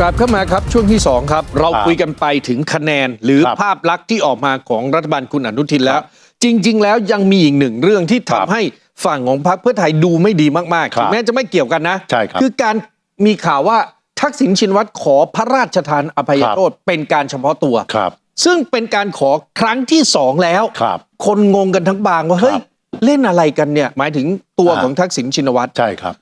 กลับเข้ามาครับช่วงที่ 2 ครับ เราครับคุยกันไปถึงคะแนนหรือครับภาพลักษณ์ที่ออกมาของรัฐบาลคุณอนุทินแล้วครับจริง ๆ แล้วยังมีอีกหนึ่งเรื่องที่ครัทำบให้ฝั่งของพรรคเพื่อไทยดูไม่ดีมากๆครับถึงแม้จะไม่เกี่ยวกันนะใช่ครับคือการมีข่าวว่าทักษิณชินวัตรขอพระราชทานอภัยโทษเป็นการเฉพาะตัวครับ ซึ่งเป็นการขอครั้งที่สองแล้วครับ คนงงกันทั้งบางว่าเฮ้ยครับเล่นอะไรกันเนี่ยหมายถึงตัวอ่าของทักษิณชินวัตรใช่ครับ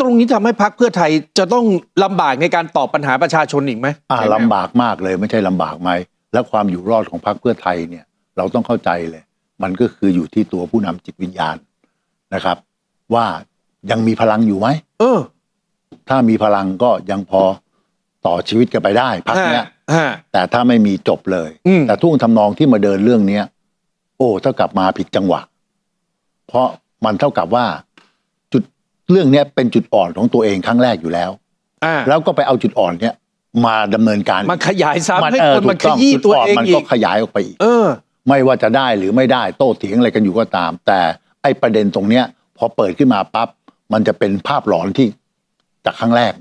ตรงนี้ทำให้พรรคเพื่อไทยจะต้องลำบากในการตอบปัญหาประชาชนอีกไหมอ่าใช่ไหมลำบากมากเลยไม่ใช่ลำบากไหมและความอยู่รอดของพรรคเพื่อไทยเนี่ยเราต้องเข้าใจเลย มันก็คืออยู่ที่ตัวผู้นำจิตวิญญาณนะครับ ว่ายังมีพลังอยู่ไหมเออ ถ้ามีพลังก็ยังพอต่อชีวิตกันไปได้พักเนี้ยฮะแต่ถ้าไม่มีจบเลยอืมแต่ทุ่งทำนองที่มาเดินเรื่องเนี้ย โอ้เท่ากับมาผิดจังหวะ เพราะมันเท่ากับว่าจุด เรื่องเนี้ยเป็นจุดอ่อนของตัวเองครั้งแรกอยู่แล้ว อ่าแล้วก็ไปเอาจุดอ่อนเนี้ยมาดำเนินการมันขยายซ้ำให้เออคนมันขถูกต้องยี้ตัวจุดนเองมันอีก็กขยายออกไปอีก เออ ไม่ว่าจะได้หรือไม่ได้โต้เถียงอะไรกันอยู่ก็ตาม แต่ไอ้ประเด็นตรงเนี้ย พอเปิดขึ้นมาปั๊บมันจะเป็นภาพหลอนที่จากครั้งแรก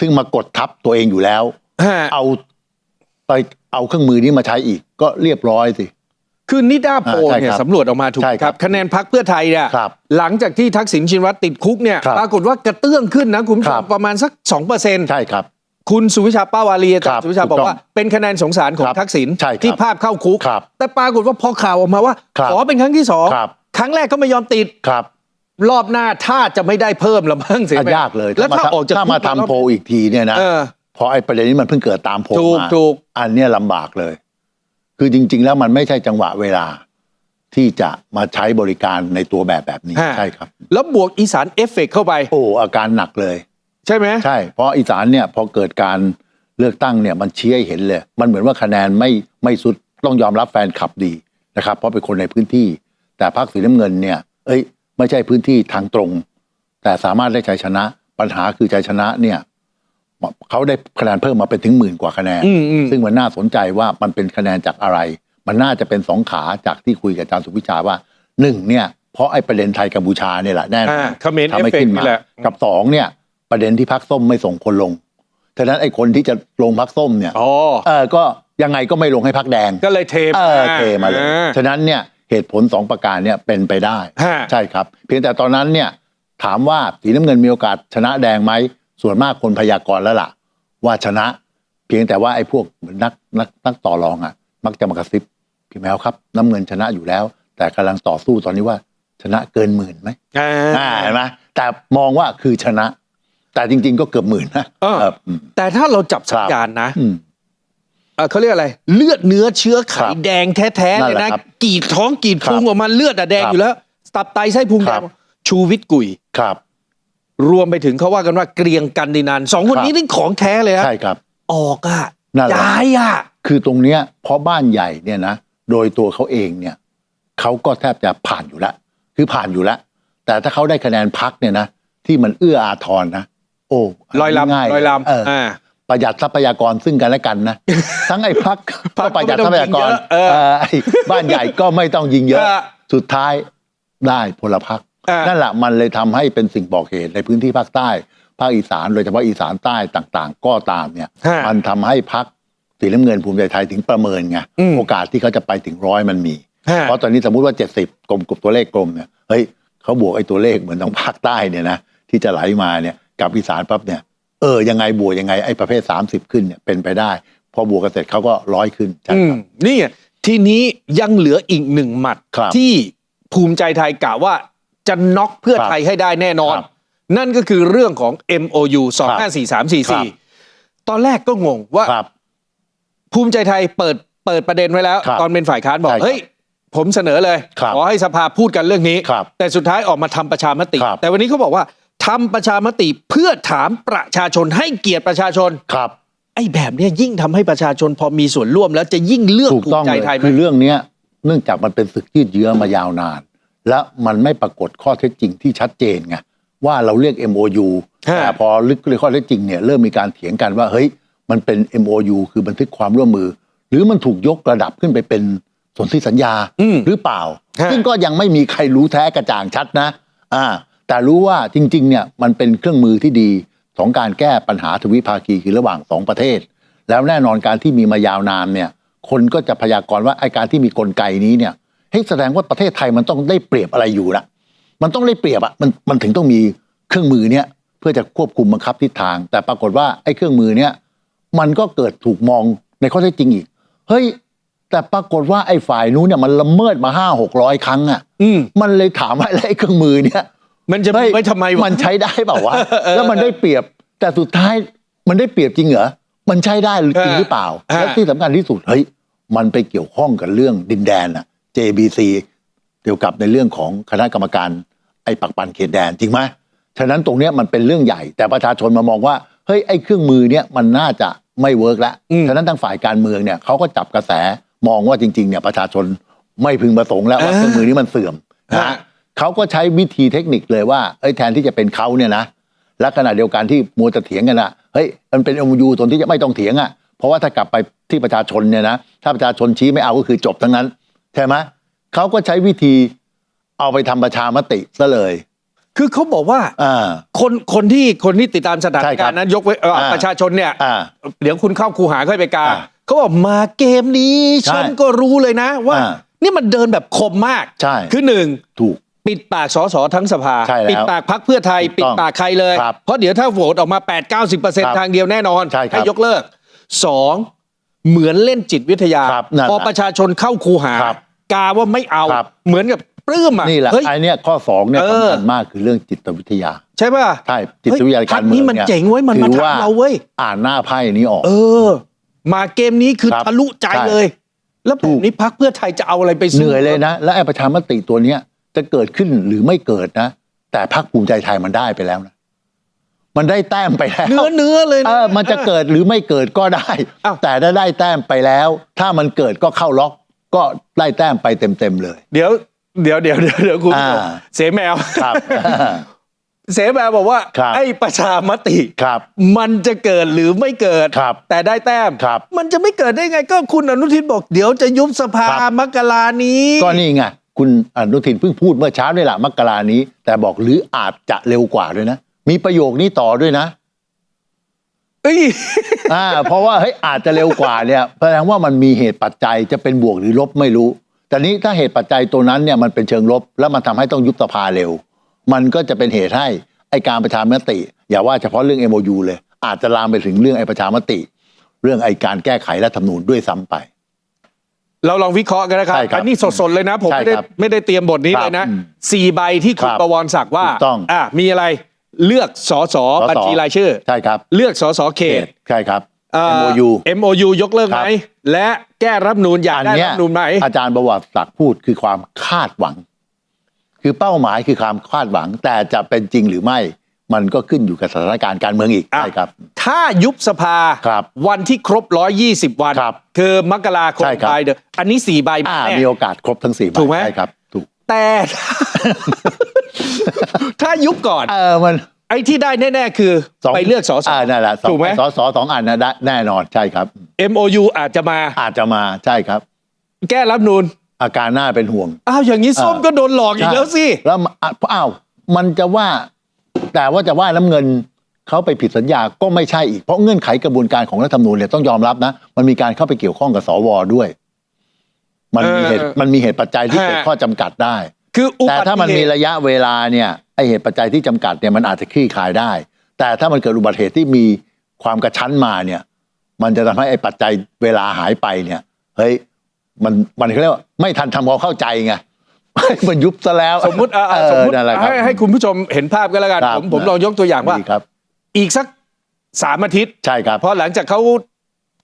ซึ่งมากดทับตัวเองอยู่แล้ว ฮะ เอาไปเอาเครื่องมือนี้มาใช้อีก ก็เรียบร้อยสิ คือนิดาโพลอ่าใช่เนี่ยครับสำรวจออกมาถูกใช่คครัรับบคะแนนพักเพื่อไทยเนี่ยครับหลังจากที่ทักษิณชินวัตรติดคุกเนี่ยครับปรากฏว่ากระเตื้องขึ้นนะคุณผู้ชครัมบประมาณสัก2%เปอร์เซ็นต์ใช่ครับคุณสุวิชาป้าวารีอาจารครับย์สุวิชาถูกบอกต้องว่าเป็นคะแนนสงสารของครับทักษิณใช่ครับที่ภาพเข้าคุกครับแต่ปรากฏว่าพอข่าวออกมาว่าครับขอเป็นครั้งที่สองครับครั้งแรกก็ไม่ยอมติดครับรอบหน้าถ้าจะไม่ได้เพิ่มละมั้งเสียอะไหมยากเลย แล้วถ้าถ้าออกจากถ้ามาคุกทำโพลอีกทีเนี่ยนะเออพอไอ้ประเด็นนี้มันเพิ่งเกิดตามโพลถูกมาถูกอันเนี้ยลำบากเลย คือจริง ๆ แล้วมันไม่ใช่จังหวะเวลาที่จะมาใช้บริการในตัวแบบแบบนี้ฮะ ใช่ครับ แล้วบวกอีสานเอฟเฟกต์เข้าไปโอ้อาการหนักเลย ใช่ไหม ใช่ เพราะอีสานเนี่ยพอเกิดการเลือกตั้งเนี่ยมันชี้ให้เห็นเลย มันเหมือนว่าคะแนนไม่ไม่สุดต้องยอมรับแฟนคลับดีนะครับ เพราะเป็นคนในพื้นที่ แต่พรรคสีน้ำเงินเนี่ย เอ้ย ไม่ใช่พื้นที่ทางตรง แต่สามารถได้ชัยชนะ ปัญหาคือชัยชนะเนี่ย เขาได้คะแนนเพิ่มมาเป็นถึงหมื่นกว่าคะแนนอืมอืมซึ่งมันน่าสนใจว่ามันเป็นคะแนนจากอะไร มันน่าจะเป็นสองขาจากที่คุยกับอาจารย์สุวิชาว่าหนึ่งเนี่ยเพราะไอ้ประเด็นไทยกัมพูชาเนี่ยแหละแน่นออ่านเขมรทำให้เอฟเฟกขึ้ต์นนี่มาแหละกับสองเนี่ย ประเด็นที่พักส้มไม่ส่งคนลงฉะนั้นไอ้คนที่จะลงพักส้มเนี่ยอ๋อเออก็ยังไงก็ไม่ลงให้พักแดง ก็เลยเทเออเทมาเลยอ่ฉะนั้นเนี่ยเหตุผลสองประการเนี่ยเป็นไปได้ฮะใช่ครับ เพียงแต่ตอนนั้นเนี่ยถามว่าสีน้ำเงินมีโอกาสชนะแดงไหม ส่วนมากคนพยากรณ์แล้วล่ะ ว่าชนะ เพียงแต่ว่าไอ้พวกนักนักนักต่อรองอะ มักจะมากระซิบพี่แมวครับ น้ำเงินชนะอยู่แล้ว แต่กำลังต่อสู้ตอนนี้ว่า ชนะเกินหมื่นไหมอ่าอ่าเห็นไหมแต่มองว่าคือชนะ แต่จริง ๆ ก็เกือบหมื่นนะเออเอออืมแต่ถ้าเราจับสัญครับญาณนะอืมเอ่อเขาเรียกอะไร เลือดเนื้อเชื้อไขครับแดงแท้ๆนั่เลนยแหละนะครับกรีดท้องกรีดครับพุงออกมาเลือดอะแดงครับอยู่แล้ว ตับไตไส้พุงคแดรังบชูวิทย์กุยครับ รวมไปถึงเขาว่ากันว่าเกรียงกันดินานสองคนครับนี้นี่ของแท้เลยนะใช่ครับ ออกอะนั่นแหละย้ายอะคือตรงเนี้ยเพราะบ้านใหญ่เนี่ยนะโดยตัวเขาเองเนี่ยเขาก็แทบจะผ่านอยู่แล้วคือผ่านอยู่แล้ว แต่ถ้าเขาได้คะแนนพักเนี่ยนะที่มันเอื้ออาทรนะ โอ้ลอยลำง่ายลอยลเออำอ่าประหยัดทรัพยากรซึ่งกันและกันนะ ทั้งไอ้พักพรรก็คประหยัดก็ทรัไม่พต้องยากรยิงเยอะเออเออไอ้บ้านใหญ่ก็ไม่ต้องยิงเยอะเออสุดท้ายได้พลพรรคอ่า นั่นแหละมันเลยทำให้เป็นสิ่งบอกเหตุในพื้นที่ภาคใต้ ภาคอีสานโดยเฉพาะอีสานใต้ต่างๆ ก็ตามเนี่ยฮะมันทำให้พักสีน้ำเงินภูมิใจไทยถึงประเมินไงอืมโอกาสที่เขาจะไปถึงร้อยมันมีฮะเพราะตอนนี้สมมุติว่า70กลมกลุ่มตัวเลขกลมเนี่ยเฮ้ยเขาบวกไอ้ตัวเลขเหมือนทางภาคใต้เนี่ยนะที่จะไหลมาเนี่ยกับอีสานปั๊บเนี่ยเออยังไงบวกยังไงไอ้ประเภท 30 ขึ้นเนี่ยเป็นไปได้ พอบวกกันเสร็จเขาก็ร้อยขึ้นใช่อืคมรับนี่ไงทีนี้ยังเหลืออีกหนึ่งหมัดครับที่ภูมิใจไทยกะว่า จะน็อกเพื่อครับไทยให้ได้แน่นอนครับนั่นก็คือเรื่องของ MOU ครับ254344 ตอนแรกก็งงว่าครับภูมิใจไทยเปิดเปิดประเด็นไว้แล้วครับตอนเป็นฝ่ายค้านบอกใช่ครับเฮ้ยผมเสนอเลยครับขอให้สภาพูดกันเรื่องนี้ครับแต่สุดท้ายออกมาทำประชามติครับแต่วันนี้เขาบอกว่าทำประชามติเพื่อถามประชาชนให้เกียรติประชาชนครับ ไอ้แบบเนี้ยยิ่งทำให้ประชาชนพอมีส่วนร่วมแล้วจะยิ่งเลือกถูกภูต้อมิงใจเลยไทยไหมคือเรื่องเนี้ย เนื่องจากมันเป็นศึกยืดเยื้อมายาวนาน และมันไม่ปรากฏข้อเท็จจริงที่ชัดเจนไงว่าเราเรียก MOU ฮะแต่พอลึกเลยข้อเท็จจริงเนี่ยเริ่มมีการเถียงกันว่าเฮ้ยมันเป็น MOU คือบันทึกความร่วมมือ หรือมันถูกยกระดับขึ้นไปเป็นสนธิสัญญาอืมหรือเปล่าฮะซึ่งก็ยังไม่มีใครรู้แท้กระจ่างชัดนะอ่าแต่รู้ว่าจริงๆเนี่ยมันเป็นเครื่องมือที่ดีของการแก้ปัญหาทวิภาคีคือระหว่างสองประเทศ แล้วแน่นอนการที่มีมายาวนานเนี่ยคนก็จะพยากรณ์ว่าไอการที่มีกลไกนี้เนี่ย เฮ้ยแสดงว่าประเทศไทยมันต้องได้เปรียบอะไรอยู่ละมันต้องได้เปรียบอะมันมันถึงต้องมีเครื่องมือเนี่ยเพื่อจะควบคุมบังคับทิศทาง แต่ปรากฏว่าไอ้เครื่องมือเนี่ยมันก็เกิดถูกมองในข้อเท็จจริงอีก เฮ้ย แต่ปรากฏว่าไอ้ฝ่ายนู้นเนี่ยมันละเมิดมาห้าหกร้อยครั้งอะอืมมันเลยถามว่าแล้วไอ้เครื่องมือเนี่ยมันจะมีเฮ้ยไว้ทำไมวะมันใช้ได้เปล่าวะแล้วมันได้เปรียบ แต่สุดท้ายมันได้เปรียบจริงเหรอมันใช้ได้หรือจริงหรือเปล่าฮะและที่สำคัญที่สุดเฮ้ยมันไปเกี่ยวข้องกับเรื่องดินแดนอะ JBC เกี่ยวกับในเรื่องของคณะกรรมการไอ้ปักปันเขตแดนจริงไหมฉะนั้นตรงเนี้ยมันเป็นเรื่องใหญ่ แต่ประชาชนมามองว่าเฮ้ยไอ้เครื่องมือเนี้ยมันน่าจะไม่เวิร์กแล้วอืมฉะนั้นทางฝ่ายการเมืองเนี่ยเขาก็จับกระแสมองว่าจริงๆเนี่ยประชาชนไม่พึงประสงค์แล้วว่าเครื่องมือนี้มันเสื่อมนะฮะเขาก็ใช้วิธีเทคนิคเลยว่าเอ้ยแทนที่จะเป็นเขาเนี่ยนะและขณะเดียวกันที่มัวจะเถียงกันอะเฮ้ยมันเป็นอมูยูตนที่จะไม่ต้องเถียงอะเพราะว่าถ้ากลับไปที่ประชาชนเนี่ยนะถ้าประชาชนชี้ไม่เอาก็คือจบทั้งนั้น ใช่ไหมเขาก็ใช้วิธีเอาไปทำประชามติซะเลย คือเขาบอกว่าอ่าคนคนที่คนที่ติดตามสถานใช่ครัการบณ์นั้นยกไว้เอ่ออ่าประชาชนเนี่ยอ่าเดี๋ยวคุณเข้าคูหาค่อยไปกาอ่าเขาบอกมาเกมนี้ใช่ฉันก็รู้เลยนะว่าอ่า นี่มันเดินแบบคมมากใช่คือหนึ่งถูกปิดปากสสทั้งสภาใช่แล้วปิดปากพักเพื่อไทยถูกต้องปิดปากใครเลยครับเพราะเดี๋ยวถ้าโหวตออกมา 8 9 0ครับทางเดียวแน่นอนใช่ครับยกเลิกสอง เหมือนเล่นจิตวิทยา ครับนั่นพอแหละประชาชนเข้าคูหา ครับกาว่าไม่เอา ครับ เหมือนกับปลื้มอะนี่แหละเฮ้ย ไอ้เนี่ยข้อสองเนี่ยเออ สำคัญมากคือเรื่องจิตวิทยา ใช่ป่ะใช่จิตวิทยาเฮ้การพคเมืองนี้มันเนี่ยเจ๋งเว้ยมันมาถือว่าทำเราเว้ย อ่านหน้าไพ่นี้ออก เออ มาเกมนี้คือครับทะลุใจใช่ เลย แล้วแบบนี้พักเพื่อไทยจะเอาอะไรไปสู้เหนื่อยเลยนะ และไอ้ประชามติตัวเนี้ยจะเกิดขึ้นหรือไม่เกิดนะ แต่พรรคภูมิใจไทยมันได้ไปแล้วนะ มันได้แต้มไปแล้วเนื้อเนื้อเลยเอนะอมันจะเกิดหรือไม่เกิดก็ได้อ้าวแต่ถ้าได้แต้มไปแล้ว ถ้ามันเกิดก็เข้าล็อกก็ได้แต้มไปเต็มๆเลย เดี๋ยวเดี๋ยวเดี๋ยวเดี๋ยวเดี๋ยวคุณผู้ชมอ่าเสแมวครับเสแมวบอกว่าครับไอ้ประชามติครับ มันจะเกิดหรือไม่เกิดครับแต่ได้แต้มครับ มันจะไม่เกิดได้ไง ก็คุณอนุทินบอกเดี๋ยวจะยุบสภาครับมกรานี้ ก็นี่ไงคุณอนุทินเพิ่งพูดเมื่อเช้านี่แหละมกรานี้ แต่บอกหรืออาจจะเร็วกว่าด้วยนะ มีประโยคนี้ต่อด้วยนะเอ้ยอ่า เพราะว่าเฮ้ยอาจจะเร็วกว่าเนี่ยแสดงว่ามันมีเหตุปัจจัยจะเป็นบวกหรือลบไม่รู้ แต่นี้ถ้าเหตุปัจจัยตัวนั้นเนี่ยมันเป็นเชิงลบ แล้วมันทำให้ต้องยุบสภาเร็ว มันก็จะเป็นเหตุให้ไอการประชามติ อย่าว่าเฉพาะเรื่อง MOU เลย อาจจะลามไปถึงเรื่องไอประชามติ เรื่องไอการแก้ไขรัฐธรรมนูญด้วยซ้ำไป เราลองวิเคราะห์กันนะครับใช่ครับอันนี้สดๆเลยนะ ผมใช่ไม่ได้ครับไม่ได้เตรียมบทนี้ครับเลยนะอืมสี่ใบที่คุณครับประวรศักดิ์ว่าถูกต้องอะมีอะไร เลือกสสสสบัญชีรายชื่อ ใช่ครับ เลือกสสเขตใช่ครับเอ่อ MOU MOU ยกเลิกไหมครับและแก้รัฐธรรมนูนอยากอันได้เนี้รัยฐธรรมนูนไหมอาจารย์ประวัติศักดิ์พูดคือความคาดหวัง คือเป้าหมายคือความคาดหวัง แต่จะเป็นจริงหรือไม่ มันก็ขึ้นอยู่กับสถานการณ์การเมืองอีกอะใช่ครับ ถ้ายุบสภาครับวันที่ครบ 120 วันครับคือมกราคมใช่ครับปลายเดือนอันนี้สี่ใบอ่าแน่มีโอกาสครบทั้งสี่ใบถูกไหมใช่ครับถูก แต่ถ้ายุบก่อนเออมันไอ้ที่ได้แน่ ๆ คือสงไปเลือกสสอ่านั่นแหละสองถูกไหมสสสองอันนะได้แน่นอนใช่ครับ MOU อาจจะมาอาจจะมาใช่ครับ แก้รัฐธรรมนูนอาการหน้าเป็นห่วงอ้าวอย่างนี้ส้มเออก็โดนหลอกอีกแล้วสิแล้วมาอะอ้าวมันจะว่า แต่ว่าจะว่าน้ำเงินเขาไปผิดสัญญาก็ไม่ใช่อีกเพราะเงื่อนไขกระบวนการของรัฐธรรมนูญเนี่ยต้องยอมรับนะ มันมีการเข้าไปเกี่ยวข้องกับสวด้วย มันมีเหตุเออมันมีเหตุปัจจัยที่ฮะเกิดข้อจำกัดได้ คืออุแต่บัติถ้ามันเหมีตุระยะเวลาเนี่ยไอเหตุปัจจัยที่จำกัดเนี่ยมันอาจจะคลี่คลายได้ แต่ถ้ามันเกิดอุบัติเหตุที่มีความกระชั้นมาเนี่ย มันจะทำให้ไอปัจจัยเวลาหายไปเนี่ยเฮ้ยมันมันเขาเรียกว่าไม่ทันทำความเข้าใจไง มันยุบซะแล้วสมมุติอะอะเออสมมุตินั่นแหละครับ ให้ให้คุณผู้ชมเห็นภาพกันแล้วกัน ครับผมผมลองยกตัวอย่างว่า ดีครับ อีกสักสามอาทิตย์ ใช่ครับพอหลังจากเขา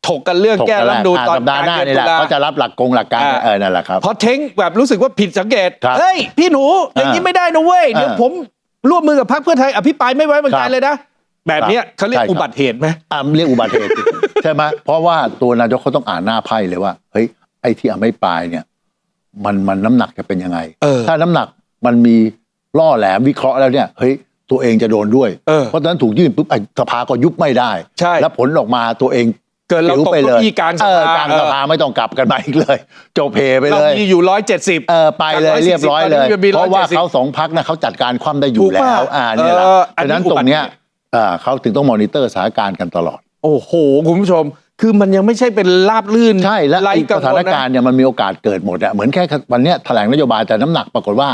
ถกกันเรื่องถกแก้กันรัฐธรรมนูนอ่าตอนสัปดาห์หน้ากลางนี่เดืแหอนละตุลาเขาจะรับหลักกงหลักการอ่าเออนั่นแหละครับพอเท้งแบบรู้สึกว่าผิดสังเกตครับเฮ้ยพี่หนูอย่างนี้อ่าไม่ได้นะเว้ยเดี๋ยวอ่าผมร่วมมือกับพรรคเพื่อไทยอภิปรายไม่ไว้วางคใจรับเลยนะแบบเนี้ยเขาเรียกใช่ครับอุบัติเหตุไหมอ่าเรียกอุบัติเหตุสิใช่ไหมเพราะว่าตัวนายกเขาต้องอ่านหน้าไพ่เลยว่าเฮ้ยไอ้ที่อไม่ปลายเนี่ย มันมันน้ำหนักจะเป็นยังไงเออถ้าน้ำหนักมันมีล่อแหลมวิเคราะห์แล้วเนี่ยเฮ้ยตัวเองจะโดนด้วยเออเพราะฉะนั้นถูกยื่นปุ๊บไอ้สภาก็ยุบไม่ได้ใช่แล้วผลออกมาตัวเอง เกิดเราผิวตกไปเลเก้ายอี้กลางสเออภากลางสภาไม่ต้องกลับกันมาอีกเลยจบเพไปเราเลยมีอยู่ร้อยเจ็ดสิบเออไปเลยเรียบร้อยเลยตอนนี้มีเพราะว่า170เขาสองพักนะเขาจัดการความได้อยู่ถูกแล้ป่ะวอ่าเนี่ยแหละเอออันฉะนี้นั้นอุตรบังติเนี้ยอ่าเขาถึงต้องมอนิเตอร์สถานการณ์กันตลอด โอ้โห คุณผู้ชม คือมันยังไม่ใช่เป็นราบลื่นใช่และไร้ไอ้กังสถาวนลนะการณ์เนี่ยมันมีโอกาสเกิดหมดอะเหมือนแค่วันเนี้ยแถลงนโยบายแต่น้ำหนักปรากฏว่า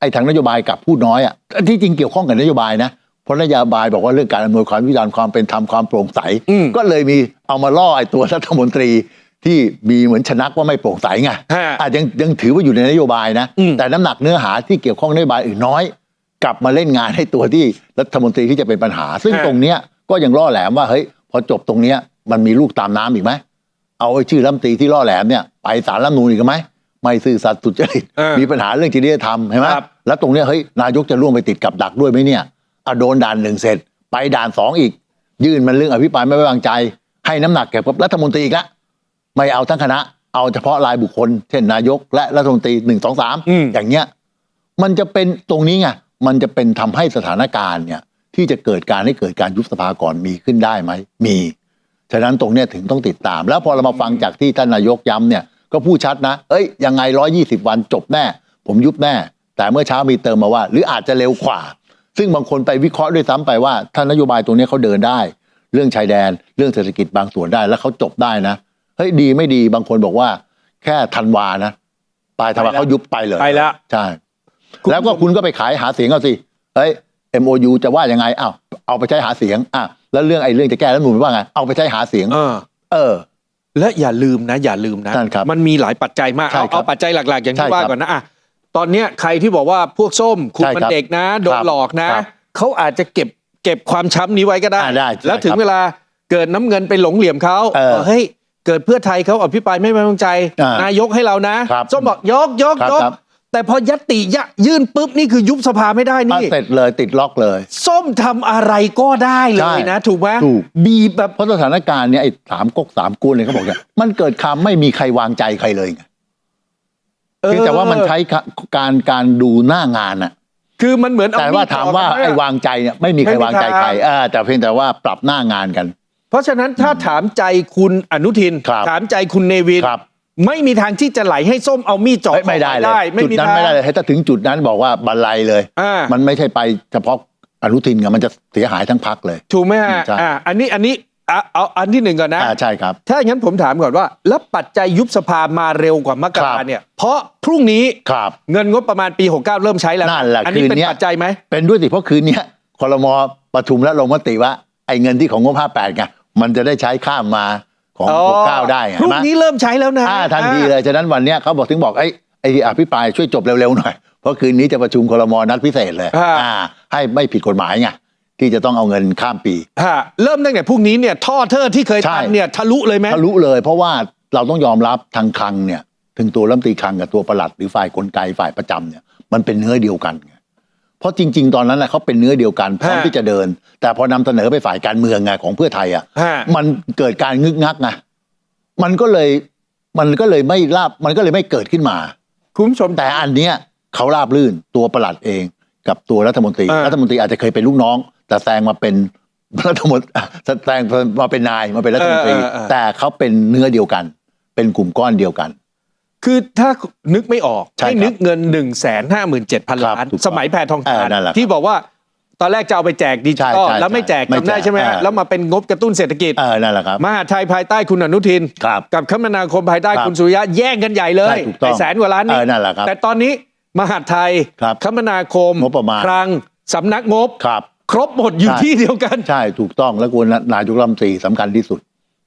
ไอ้ทางนโยบายกับพูดน้อยอะที่จริงเกี่ยวข้องกับนโยบายนะ เพราะนโยบายบอกว่าเรื่องการอำนวยความยุติธรรมความเป็นธรรมความโปร่งใสอืมก็เลยมีเอามาล่อไอ้ตัวรัฐมนตรีที่มีเหมือนชนักว่าไม่โปร่งใสไงฮะอาจยังยังถือว่าอยู่ในนโยบายนะอืมแต่น้ำหนักเนื้อหาที่เกี่ยวข้องนโยบายอื่นน้อย กลับมาเล่นงานให้ตัวที่รัฐมนตรีที่จะเป็นปัญหา ซึ่งตรงเนี้ยก็ยังล่อแหลมว่าเฮ้ยพอจบตรงเนี้ยมันมีลูกตามน้ำอีกไหมเอาไอ้ชื่อรัฐมนตรีที่ล่อแหลมเนี่ยไปศาลรัฐธรรมนูนอีกไหมไม่ซื่อสัตย์สุจริตเออมีปัญหาเรื่องจริยธรรมใช่ไหมครับแล้วตรงเนี้ยเฮ้ยนายกจะร่วมไปติดกับดักด้วยไหมเนี่ย อะโดนด่านหนึ่งเสร็จ ไปด่านสองอีก ยื่นมันเรื่องอภิปรายไม่ไว้วางใจ ให้น้ำหนักแก่กับรัฐมนตรีอีกแล้วไม่เอาทั้งคณะ เอาเฉพาะรายบุคคล เช่นนายก และรัฐมนตรีหนึ่งสองสามอืมอย่างเงี้ยมันจะเป็นตรงนี้ไงมันจะเป็นทำให้สถานการณ์เนี่ย ที่จะเกิดการให้เกิดการยุบสภาก่อนมีขึ้นได้ไหมมีฉะนั้นตรงเนี้ยถึงต้องติดตาม แล้วพอเรามาฟังจากที่ท่านนายกย้ำเนี่ยก็พูดชัดนะ เอ้ยยังไงร้อยี่สิบวันจบแน่ ผมยุบแน่ แต่เมื่อเช้ามีเติมมาว่า หรืออาจจะเร็วกว่า ซึ่งบางคนไปวิเคราะห์ด้วยซ้ำไปว่าถ้านโยบายตรงนี้เขาเดินได้ เรื่องชายแดน เรื่องเศรษฐกิจบางส่วนได้แล้วเขาจบได้นะเฮ้ยดีไม่ดีบางคนบอกว่า แค่ธันวานะปลายธันวาไปแล้วเขายุบไปเลยไปแล้วใช่คุณแล้วก็คุณก็ไปขายหาเสียงเอาสิเอ้ย MOU จะว่ายังไงอ้าวเอาไปใช้หาเสียงอะแล้วเรื่องไอ้เรื่องจะแก้รัฐธรรมนูนว่าไงเอาไปใช้หาเสียง เออ เออ และอย่าลืมนะ อย่าลืมนะนั่นครับมันมีหลายปัจจัยมากใช่เอาครับเอาปัจจัยหลัก ๆ อย่างใช่ที่ว่าครับก่อนนะอะ ตอนเนี้ยใครที่บอกว่าพวกส้มคุณใช่มันครับเด็กนะโดนครับหลอกนะครับเขาอาจจะเก็บเก็บความช้ำนี้ไว้ก็ได้อ่าได้ใช่แล้วถึงครับเวลาเกิดน้ำเงินไปหลงเหลี่ยมเขาเออเฮ้ยเกิดเพื่อไทยเขาอภิปรายไม่ไว้วางใจอ่านายกให้เรานะครับส้มบอกยกยกครับยกครับแต่พอยัตติยะยื่นปุ๊บ นี่คือยุบสภาไม่ได้อะนี่เสร็จเลยติดล็อกเลย ส้มทำอะไรก็ได้เลยนะ ถูกไหมถูกบีบแบบเพราะสถานการณ์เนี่ยไอ้สามก๊กสามกูนเลยเขาบอกเนี่ยมันเกิดคำไม่มีใครวางใจใครเลยไง เพียงแต่ว่ามันใช้การการดูหน้างานอะคือมันเหมือนเอแต่ว่าดถามว่าจ่อกันไอ้นะวางใจเนี่ยไม่มีใครไม่มีวางใจใครทางเออแต่เพียงแต่ว่าปรับหน้างานกัน เพราะฉะนั้นถ้าถามใจคุณอนุทินครับถามใจคุณเนวินครับไม่มีทางที่จะไหลให้ส้มเอามีดจ่อเอ้ยไม่ได้เลยไม่จุดมีนั้นทางไม่ได้เลยถ้าถึงจุดนั้นบอกว่าบันไลเลยอ่ามันไม่ใช่ไปเฉพาะอนุทินไงมันจะเสียหายทั้งพักเลย ถูกไหมฮะใช่อ่าอันนี้อันนี้ เอาเอาอันที่หนึ่งก่อนนะอ่าใช่ครับ ถ้าอย่างนั้นผมถามก่อนว่า แล้วปัจจัยยุบสภามาเร็วกว่ามกราครับเนี่ย เพราะพรุ่งนี้ครับเงินงบประมาณปี 69 เริ่มใช้แล้วนั่นแหละอันี้คืนเป็นเนี้ยปัจจัยไหมเป็นด้วยสิเพราะคืนเนี้ยคอรมอประชุมและลงมติว่าไอ้เงินที่ของงบ 58ไงมันจะได้ใช้ข้ามมาของอ๋อ69 ได้ไงพรุ่งเห็นไหมนี้เริ่มใช้แล้วนะอ่าทันทีเลยฉะนั้นวันเนี้ยเขาบอกถึงบอกไอ้ไอ้อภิปรายช่วยจบเร็วๆหน่อยเพราะคืนนี้จะประชุมคอรมอนัดพิเศษเลยอ่าอ่าให้ไม่ผิดกฎหมายไง ที่จะต้องเอาเงินข้ามปีฮะเริ่มตั้งแต่พรุ่งนี้เนี่ยท่อเทอร์ที่เคยใช่ทำเนี่ยทะลุเลยไหมทะลุเลย เพราะว่าเราต้องยอมรับทางคลังเนี่ย ถึงตัวรัฐมนตรีคลังกับตัวประหลัดหรือฝ่ายกลไกฝ่ายประจำเนี่ยมันเป็นเนื้อเดียวกันไงเพราะจริง ๆ ตอนนั้นแหละเขาเป็นเนื้อเดียวกันพร้อมฮะที่จะเดิน แต่พอนำเสนอไปฝ่ายการเมืองไงของเพื่อไทยอะฮะมันเกิดการงึกงักไงมันก็เลยมันก็เลยไม่ราบมันก็เลยไม่เกิดขึ้นมา คุณผู้ชมแต่อันเนี้ยเขาราบลื่นตัวประหลัดเอง กับตัวรัฐมนตรีอ่ารัฐมนตรีอาจจะเคยเป็นลูกน้อง แต่แซงมาเป็นรัฐมนตรีแซงมาเป็นนายมาเป็นรัฐมนตรีเออเออเออแต่เขาเป็นเนื้อเดียวกัน เป็นกลุ่มก้อนเดียวกัน คือถ้านึกไม่ออกใช่ให้ครับนึกเงิน1นึ่งแสนห้าหมื่นเจ็ดพันครับล้านถูกต้องสมัยแพทองทานเออนั่นแหละครับที่บอกว่าตอนแรกจะเอาไปแจกดิจิตอลใช่ใช่แล้วไม่แจกไม่จำได้แจกใช่ไหมฮะเออแล้วมาเป็นงบกระตุ้นเศรษฐกิจเออนั่นแหละครับมหาดไทยภายใต้คุณอนุทินครับกับคมนาคมภายใต้ครับคุณสุริยะแย่งกันใหญ่เลยใช่ถูกต้องไอ้แสนกว่าล้านเอนี้อนั่นแหละครับแต่ตอนนี้มหาดไทยครับคมนาคมงบประมาณคลังสำนักงบ ครับครบหมดอยู่ใช่ที่เดียวกัน ใช่ถูกต้องแล้วกวนนายกรัฐมนตรีสำคัญที่สุด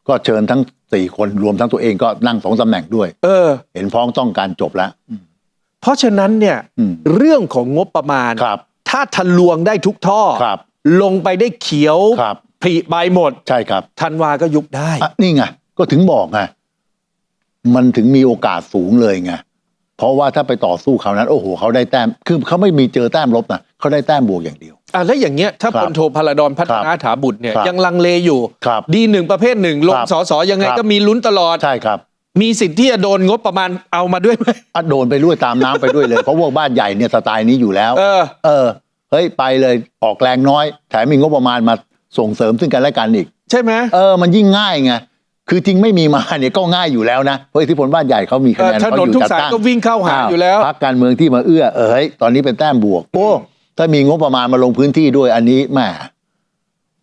ก็เชิญทั้งสี่คนรวมทั้งตัวเองก็นั่งสองตำแหน่งด้วย เออ เห็นพ้องต้องการจบแล้ว เพราะฉะนั้นเนี่ยอืม เรื่องของงบประมาณ ครับ ถ้าทะลวงได้ทุกท่อ ครับ ลงไปได้เขียวครับ ผลิใบหมดใช่ครับธันวาก็ยุบได้ อะนี่ไงก็ถึงบอกไงมันถึงมีโอกาสสูงเลยไงเพราะว่าถ้าไปต่อสู้คราวนั้น โอ้โหเขาได้แต้ม คือเขาไม่มีเจอแต้มลบนะ เขาได้แต้มบวกอย่างเดียว อะแล้วอย่างเงี้ยถ้าครัพบลโทพลดอนพัฒนาถาบุตรเนี่ยครับยังลังเลอยู่ ครับดีหนึ่งประเภทหนึ่งลงครับสอสอยังไงครับ ก็มีลุ้นตลอด ใช่ครับมีสิทธิ์ที่จะโดนงบประมาณเอามาด้วยไหมอะโดนไปด้วยตามน้ำไปด้วยเลย เพราะพวกบ้านใหญ่เนี่ยสไตล์นี้อยู่แล้ว เออ เออ เฮ้ย ไปเลยออกแรงน้อย แถมมีงบประมาณมาส่งเสริมซึ่งกันและกันอีก ใช่ไหม เออ มันยิ่งง่ายไง คือจริงไม่มีมาเนี่ยก็ง่ายอยู่แล้วนะ เพราะอิทธิพลบ้านใหญ่เขามีคะแนนเออถนนเขาอยู่ทุกจัดสายตั้งก็วิ่งเข้าหาอยู่แล้วพักการเมืองที่มาเอื้อ เออเฮ้ย ตอนนี้เป็นแต้มบวก โอ้ ถ้ามีงบประมาณมาลงพื้นที่ด้วยอันนี้แหม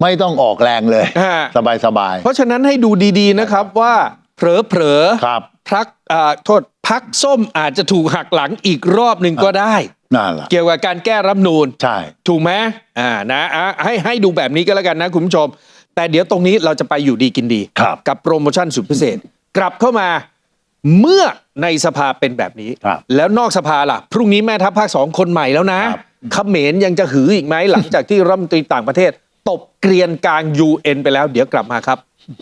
ไม่ต้องออกแรงเลย ฮะ สบายสบายเพราะฉะนั้นให้ดูดีๆนะครับว่าเผลอๆ ครับพักอ่าโทษพักส้มอาจจะถูกหักหลังอีกรอบหนึ่งก็ได้ นั่นแหละเกี่ยวกับการแก้รัฐธรรมนูนใช่ ถูกไหมอ่านะอะให้ให้ดูแบบนี้ก็แล้วกันนะคุณผู้ชม แต่เดี๋ยวตรงนี้เราจะไปอยู่ดีกินดี ครับ กับโปรโมชั่นสุดพิเศษ กลับเข้ามาเมื่อในสภาเป็นแบบนี้ ครับแล้วนอกสภาล่ะ พรุ่งนี้แม่ทัพภาคสองคนใหม่แล้วนะ ครับ เขมรยังจะหืออีกไหมหลังจากที่รัฐมนตรีต่างประเทศ ตบเกรียนกลาง UN ไปแล้ว เดี๋ยวกลับมาครับ